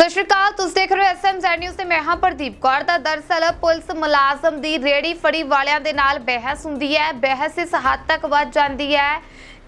ਸਤਿ ਸ਼੍ਰੀ ਅਕਾਲ, ਤੁਸੀਂ ਦੇਖ ਰਹੇ ਹੋ ਐਸਐਮਜ਼ੈਡ ਨਿਊਜ਼ ਤੇ ਮੈਂ ਹਾਂ ਪ੍ਰਦੀਪ ਕੌਰ ਦਾ। ਦਰਸਲ ਪੁਲਿਸ ਮੁਲਾਜ਼ਮ ਦੀ ਰੇੜੀ ਫੜੀ ਵਾਲਿਆਂ ਦੇ ਨਾਲ ਬਹਿਸ ਹੁੰਦੀ ਹੈ। ਬਹਿਸ ਇਸ ਹੱਦ ਤੱਕ ਵੱਧ ਜਾਂਦੀ ਹੈ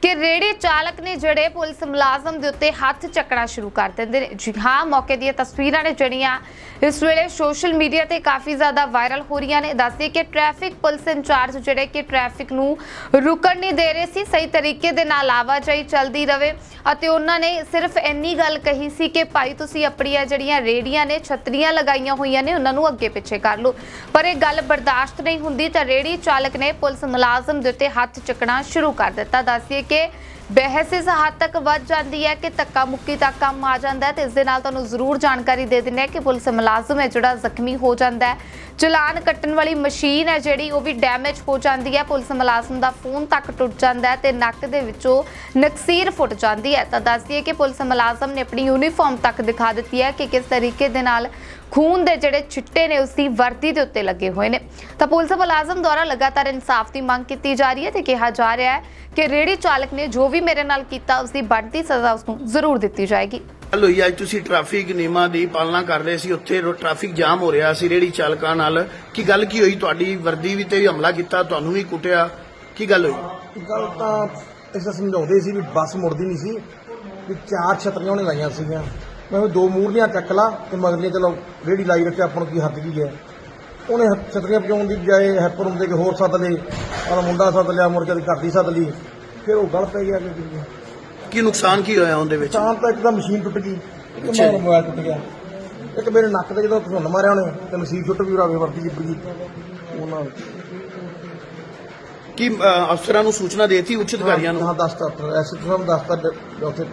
ਕਿ ਰੇੜੀ ਚਾਲਕ ਨੇ ਜਿਹੜੇ ਪੁਲਿਸ ਮੁਲਾਜ਼ਮ ਦੇ ਉੱਤੇ ਹੱਥ ਚੱਕਣਾ ਸ਼ੁਰੂ ਕਰ ਦਿੰਦੇ ਨੇ। ਜੀ ਹਾਂ, ਮੌਕੇ ਦੀਆਂ ਤਸਵੀਰਾਂ ਨੇ ਜਿਹੜੀਆਂ ਇਸ ਵੇਲੇ ਸੋਸ਼ਲ ਮੀਡੀਆ ਤੇ ਕਾਫੀ ਜ਼ਿਆਦਾ ਵਾਇਰਲ ਹੋ ਰਹੀਆਂ ਨੇ। ਦੱਸਦੇ ਕਿ ਟ੍ਰੈਫਿਕ ਪੁਲਿਸ ਇੰਚਾਰਜ ਜਿਹੜੇ ਕਿ ਟ੍ਰੈਫਿਕ ਨੂੰ ਰੁਕਣ ਨਹੀਂ ਦੇ ਰਹੇ ਸੀ, ਸਹੀ ਤਰੀਕੇ ਦੇ ਨਾਲ ਆਵਾਜਾਈ ਚੱਲਦੀ ਰਵੇ ਅਤੇ ਉਹਨਾਂ ਨੇ ਸਿਰਫ ਇੰਨੀ ਗੱਲ ਕਹੀ ਸੀ ਕਿ ਭਾਈ ਤੁਸੀਂ ਆਪਣੀਆਂ ਜਿਹੜੀਆਂ ਰੇੜੀਆਂ ਨੇ, ਛਤਰੀਆਂ ਲਗਾਈਆਂ ਹੋਈਆਂ ਨੇ, ਉਹਨਾਂ ਨੂੰ ਅੱਗੇ ਪਿੱਛੇ ਕਰ ਲਓ। ਪਰ ਇਹ ਗੱਲ ਬਰਦਾਸ਼ਤ ਨਹੀਂ ਹੁੰਦੀ ਤਾਂ ਰੇੜੀ ਚਾਲਕ ਨੇ ਪੁਲਿਸ ਮੁਲਾਜ਼ਮ ਦੇ ਉੱਤੇ ਹੱਥ ਚੱਕਣਾ ਸ਼ੁਰੂ ਕਰ ਦਿੱਤਾ। ਦੱਸਿਏ ਕਿ ਬਹਿਸ ਇਸ ਹੱਦ ਤੱਕ ਵੱਧ ਜਾਂਦੀ ਹੈ ਕਿ ਧੱਕਾ ਮੁੱਕੀ ਤੱਕ ਕੰਮ ਆ ਜਾਂਦਾ ਹੈ ਤੇ ਇਸ ਦੇ ਨਾਲ ਤੁਹਾਨੂੰ ਜ਼ਰੂਰ ਜਾਣਕਾਰੀ ਦੇ ਦਿੰਦੇ ਕਿ ਪੁਲਿਸ ਮੁਲਾਜ਼ਮ ਹੈ ਜਿਹੜਾ ਜ਼ਖਮੀ ਹੋ ਜਾਂਦਾ ਹੈ। ਚਲਾਨ ਕੱਟਣ ਵਾਲੀ ਮਸ਼ੀਨ ਹੈ ਜਿਹੜੀ, ਉਹ ਵੀ ਡੈਮੇਜ ਹੋ ਜਾਂਦੀ ਹੈ। ਪੁਲਿਸ ਮੁਲਾਜ਼ਮ ਦਾ ਫੋਨ ਤੱਕ ਟੁੱਟ ਜਾਂਦਾ ਹੈ ਤੇ ਨੱਕ ਦੇ ਵਿੱਚੋਂ ਨਕਸੀਰ ਫੁੱਟ ਜਾਂਦੀ ਹੈ। ਤਾਂ ਦੱਸ ਦਈਏ ਕਿ ਪੁਲਿਸ ਮੁਲਾਜ਼ਮ ਨੇ ਆਪਣੀ ਯੂਨੀਫਾਰਮ ਤੱਕ ਦਿਖਾ ਦਿੱਤੀ ਹੈ ਕਿ ਕਿਸ ਤਰੀਕੇ ਦੇ ਨਾਲ ਖੂਨ ਦੇ ਜਿਹੜੇ ਚਿੱਟੇ ਨੇ ਉਸ ਦੀ ਵਰਦੀ ਦੇ ਉੱਤੇ ਲੱਗੇ ਹੋਏ ਨੇ। ਤਾਂ ਪੁਲਿਸ ਮੁਲਾਜ਼ਮ ਦੁਆਰਾ ਲਗਾਤਾਰ ਇਨਸਾਫ ਦੀ ਮੰਗ ਕੀਤੀ ਜਾ ਰਹੀ ਹੈ ਤੇ ਕਿਹਾ ਜਾ ਰਿਹਾ ਹੈ ਕਿ ਰੇੜੀ ਚਾਲਕ ਨੇ ਜੋ ਵੀ ਮੇਰੇ ਨਾਲ ਕੀਤਾ ਉਸ ਦੀ ਬਣਦੀ ਸਜ਼ਾ ਉਸ ਨੂੰ ਜ਼ਰੂਰ ਦਿੱਤੀ ਜਾਏਗੀ। ਹੋਈ ਅੱਜ ਤੁਸੀਂ ਟ੍ਰੈਫਿਕ ਨਿਯਮਾਂ ਦੀ ਪਾਲਣਾ ਕਰ ਰਹੇ ਸੀ ਉੱਥੇ ਟ੍ਰੈਫਿਕ ਜਾਮ ਹੋ ਰਿਹਾ ਸੀ ਰੇੜੀ ਚਾਲਕਾਂ ਨਾਲ। ਕੀ ਗੱਲ ਕੀ ਹੋਈ? ਤੁਹਾਡੀ ਵਰਦੀ ਵੀ ਤੇ ਵੀ ਹਮਲਾ ਕੀਤਾ ਤੁਹਾਨੂੰ ਵੀ ਕੁੱਟਿਆ। ਕੀ ਗੱਲ ਹੋਈ? ਗੱਲ ਤਾਂ ਇਸ ਦਾ ਸਮਝਾਉਂਦੇ ਸੀ ਵੀ ਬੱਸ ਮੁੜਦੀ ਨਹੀਂ ਸੀ ਵੀ ਚਾਰ ਛਤਰੀਆਂ ਉਹਨੇ ਲਾਈਆਂ ਸੀਗੀਆਂ। ਮੈਂ ਦੋ ਮੂਰਲੀਆਂ ਚੱਕ ਲਾ ਤੇ ਮਗਰਲੀਆਂ ਚਲੋ ਰੇੜੀ ਲਾਈ ਰੱਖਿਆ ਆਪਾਂ ਨੂੰ ਕੀ ਹੱਦ ਕੀ ਹੈ। ਉਹਨੇ ਛਤਰੀਆਂ ਪਜਾਉਣ ਦੀ ਬਜਾਏ ਹੈਪਰ ਹੁੰਦੇ ਕਿ ਹੋਰ ਸੱਦ ਲਏ ਆਹ ਮੁੰਡਾ ਸੱਦ ਲਿਆ ਮੁੜ ਕੇ ਘਰ ਦੀ ਸੱਦ ਲਈ। ਫਿਰ ਉਹ ਗਲ ਪੈ ਗਿਆ ਕਿ ਕੀ ਨੁਕਸਾਨ ਕੀ ਹੋਇਆ ਉਹਦੇ ਵਿੱਚ? ਚਾਂ ਤਾਂ ਇੱਕ ਤਾਂ ਮਸ਼ੀਨ ਟੁੱਟ ਗਈ। ਇੱਕ ਅੱਛਾ ਮੇਰਾ ਜੀ। ਮੋਬਾਈਲ ਟੁੱਟ ਗਿਆ। ਇੱਕ ਮੇਰੇ ਨੱਕ ਤੇ ਜਦੋਂ ਧੁੰਨ ਮਾਰਿਆ ਉਹਨੇ ਤੇ ਮਸ਼ੀਨ ਟੁੱਟ ਵੀ ਰਾਵੇ ਵਰਤੀ ਜਿੱਪ ਗਈ। ਉਹਨਾਂ ਕੀ ਅ, ਅਫਸਰਾਂ ਨੂੰ ਸੂਚਨਾ ਦੇਤੀ ਉੱਚ ਅਧਿਕਾਰੀਆਂ ਨੂੰ? ਹਾਂ ਦੱਸਤਾ ਐਸੇ ਤੁਹਾਨੂੰ ਦੱਸਤਾ ਉੱਥੇ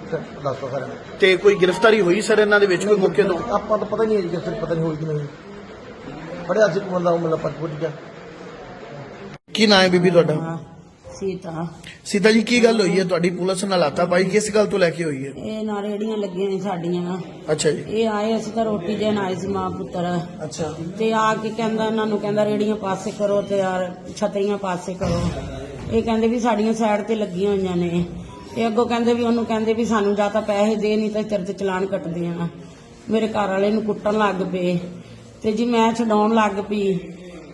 ਦੱਸਤਾ ਸਾਰਿਆਂ ਨੂੰ। ਤੇ ਕੋਈ ਗ੍ਰਿਫਤਾਰੀ ਹੋਈ ਸਰ ਇਹਨਾਂ ਦੇ ਵਿੱਚ ਕੋਈ ਮੌਕੇ ਤੋਂ? ਆਪਾਂ ਤਾਂ ਪਤਾ ਹੀ ਨਹੀਂ ਹੈ ਜੀ ਕਿਸੇ ਨੂੰ ਪਤਾ ਨਹੀਂ ਹੋਈ ਕਿ ਨਹੀਂ। ਬੜੇ ਅੱਜ ਇੱਕ ਬੰਦਾ ਉਹ ਮਿਲਾ ਪੱਟ ਪੁੱਟ ਗਿਆ। ਕੀ ਨਾਂ ਹੈ ਬੀਬੀ ਤੁਹਾਡਾ? ਸੀਤਾ। ਸੀਤਾ ਜੀ ਕੀ ਗੱਲ ਹੋਈ ਹੈ? ਤੁਹਾਡੀ ਪੁਲਿਸ ਨਾਲ ਹਾਤਾ ਪਾਈ? ਕਿਸ ਗੱਲ ਤੋਂ ਲੈ ਕੇ ਹੋਈ ਹੈ? ਇਹ ਨਾ ਰੇੜੀਆਂ ਲੱਗੀਆਂ ਨੇ ਸਾਡੀਆਂ। ਅੱਛਾ ਜੀ। ਇਹ ਆਏ ਅਸੀਂ ਤਾਂ ਰੋਟੀ ਦੇਣ ਆਏ ਸੀ ਮਾਂ ਪੁੱਤਰ। ਅੱਛਾ। ਤੇ ਆ ਕੇ ਕਹਿੰਦਾ ਇਹਨਾਂ ਨੂੰ ਕਹਿੰਦਾ ਰੇੜੀਆਂ ਪਾਸੇ ਕਰੋ ਤੇ ਯਾਰ ਛਤਰੀਆਂ ਪਾਸੇ ਕਰੋ। ਇਹ ਕਹਿੰਦੇ ਵੀ ਸਾਡੀਆਂ ਸਾਈਡ ਤੇ ਲੱਗੀਆਂ ਹੋਈਆਂ ਨੇ। ਤੇ ਅੱਗੋਂ ਕਹਿੰਦੇ ਵੀ ਉਹਨੂੰ ਕਹਿੰਦੇ ਵੀ ਸਾਨੂੰ ਜਾਂ ਤਾਂ ਪੈਸੇ ਦੇ ਨਹੀਂ ਤਾਂ ਤੇਰੇ ਤੇ ਚਲਾਨ ਕੱਟਦੇ ਆ। ਮੇਰੇ ਘਰ ਵਾਲੇ ਨੂੰ ਕੁੱਟਣ ਲੱਗ ਪਏ। ਤੇ ਜੀ ਮੈਂ ਛਡਾਉਣ ਲੱਗ ਪਈ।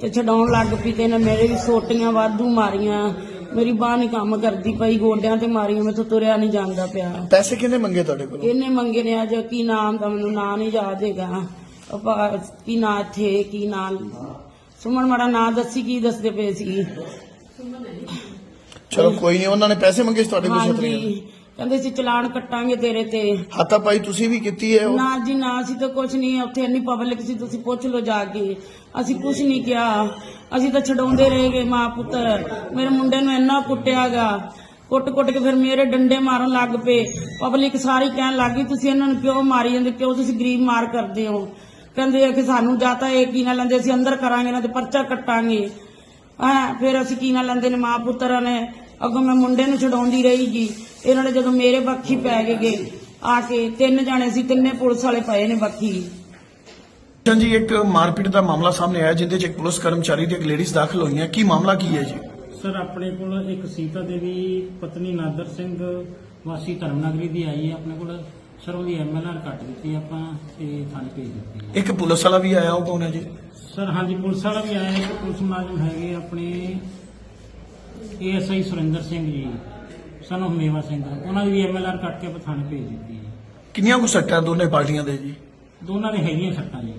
ਤੇ ਛਡਾਉਣ ਲੱਗ ਪਈ ਤੇ ਇਹਨੇ ਮੇਰੇ ਵੀ ਸੋਟੀਆਂ ਵਾਧੂ ਮਾਰੀਆਂ। ਮੇਰੀ ਬਾਹ ਨਹੀਂ ਕੰਮ ਕਰਦੀ ਪਈ ਗੋਡਿਆਂ ਤੇ ਮਾਰੀਆਂ ਮੈਥੋਂ ਤੁਰਿਆ ਨਹੀਂ ਜਾਂਦਾ ਪਿਆ। ਪੈਸੇ ਕਿਹਨੇ ਮੰਗੇ ਤੁਹਾਡੇ ਕੋਲ? ਇਹਨੇ ਮੰਗੇ ਨੇ ਅੱਜ ਕੀ ਨਾਮ ਦਾ ਮੈਨੂੰ ਨਾਂ ਨਹੀਂ ਯਾਦ ਹੈਗਾ। ਆਪਾਂ ਕੀ ਨਾਂ ਇੱਥੇ ਕੀ ਨਾਂ? ਸੁਮਨ ਮਾੜਾ ਨਾਂ ਦੱਸੀ ਕੀ ਦੱਸਦੇ ਪਏ ਸੀ? ਚਲੋ ਕੋਈ ਨਹੀਂ ਉਹਨਾਂ ਨੇ ਪੈਸੇ ਮੰਗੇ ਸੀ ਤੁਹਾਡੇ ਕੋਲ ਛਤਰੀਆਂ ਹਾਂਜੀ ਕਹਿੰਦੇ ਸੀ ਚਲਾਨ ਕੱਟਾਂਗੇ ਤੇਰੇ ਤੇ। ਹਾਤਾ ਪਾਈ ਤੁਸੀਂ ਵੀ ਕੀਤੀ ਹੈ। ਉਹ ਨਾ ਜੀ ਨਾ ਸੀ ਤਾਂ ਕੁਝ ਨਹੀਂ ਉੱਥੇ ਇੰਨੀ ਪਬਲਿਕ ਸੀ ਤੁਸੀਂ ਪੁੱਛ ਲਓ ਜਾ ਕੇ। ਅਸੀਂ ਕੁਝ ਨਹੀਂ ਕਿਹਾ। ਅਸੀਂ ਤਾਂ ਛਡਾਉਂਦੇ ਰਹੇ ਗਏ ਮਾਂ ਪੁੱਤਰ। ਮੇਰੇ ਮੁੰਡੇ ਨੂੰ ਇੰਨਾ ਕੁੱਟਿਆਗਾ ਕੁੱਟ-ਕੁੱਟ ਕੇ ਫਿਰ ਮੇਰੇ ਡੰਡੇ ਮਾਰਨ ਲੱਗ ਪਏ। ਪਬਲਿਕ ਸਾਰੀ ਕਹਿਣ ਲੱਗੀ ਤੁਸੀਂ ਇਹਨਾਂ ਨੂੰ ਕਿਉਂ ਮਾਰੀ ਜਾਂਦੇ? ਕਿਉਂ ਤੁਸੀਂ ਗਰੀਬ ਮਾਰ ਕਰਦੇ ਹੋ? ਕਹਿੰਦੇ ਆ ਕਿ ਸਾਨੂੰ ਜਾਂ ਤਾਂ ਇਹ ਕੀ ਨਾ ਲੈਂਦੇ ਅਸੀਂ ਅੰਦਰ ਕਰਾਂਗੇ ਨਾ ਤੇ ਪਰਚਾ ਕੱਟਾਂਗੇ। ਹਾਂ ਫਿਰ ਅਸੀਂ ਕੀ ਨਾ ਲੈਂਦੇ ਨੇ ਮਾਂ ਪੁੱਤਰਾਂ ਨੇ? ਅੱਗੋਂ ਮੈਂ ਮੁੰਡੇ ਨੂੰ ਛਡਾਉਂਦੀ ਰਹੀ ਜੀ। ਇਹਨਾਂ ਨੇ ਜਦੋਂ ਮੇਰੇ ਬੱਖੀ ਪੈ ਗਏ ਗੇ, ਆ ਕੇ ਤਿੰਨ ਜਾਣੇ ਸੀ ਤਿੰਨੇ ਪੁਲਿਸ ਵਾਲੇ ਪਏ ਨੇ ਬੱਖੀ ਜੀ ਇੱਕ ਮਾਰਪੀਟ ਦਾ ਮਾਮਲਾ ਸਾਹਮਣੇ ਆਇਆ ਜਿੰਦੇ ਚ ਇੱਕ ਪੁਲਿਸ ਕਰਮਚਾਰੀ ਤੇ ਇੱਕ ਲੇਡੀਜ਼ ਦਾਖਲ ਹੋਈਆਂ। ਕੀ ਮਾਮਲਾ ਕੀ ਹੈ ਜੀ? ਸਰ ਆਪਣੇ ਕੋਲ ਇੱਕ ਸੀਤਾ ਦੇਵੀ ਪਤਨੀ ਨਾਦਰ ਸਿੰਘ ਵਾਸੀ ਧਰਮਨਗਰੀ ਦੀ ਆਈ ਹੈ ਆਪਣੇ ਕੋਲ। ਸਰ ਉਹਦੀ ਐਮਐਲਆਰ ਕੱਟ ਦਿੱਤੀ ਆਪਾਂ ਤੇ ਥਾਣੇ ਭੇਜ ਦਿੱਤੀ ਹੈ। ਇੱਕ ਪੁਲਿਸ ਵਾਲਾ ਵੀ ਆਇਆ ਉਹ ਕੌਣ ਹੈ ਜੀ? ਸਰ ਹਾਂਜੀ ਪੁਲਿਸ ਵਾਲਾ ਵੀ ਆਇਆ ਹੈ ਇੱਕ ਪੁਲਿਸ ਮੁਲਾਜ਼ਮ ਹੈਗੇ ਆਪਣੇ ਏਐਸਆਈ ਸੁਰਿੰਦਰ ਸਿੰਘ ਜੀ। ਸਾਨੂੰ ਹਮੇਵਾ ਸਿੰਘ ਉਹਨਾਂ ਦੀ ਵੀ ਐਮਐਲਆਰ ਕੱਟ ਕੇ ਆਪਾਂ ਥਾਣੇ ਭੇਜ ਦਿੱਤੀ ਹੈ। ਕਿੰਨੀਆਂ ਕੁ ਸੱਟਾਂ ਦੋਨੇ ਪਾਰਟੀਆਂ ਦੇ ਜੀ? ਦੋਨਾਂ ਦੇ ਹੈਗੀਆਂ ਸੱਟਾਂ ਜੀ।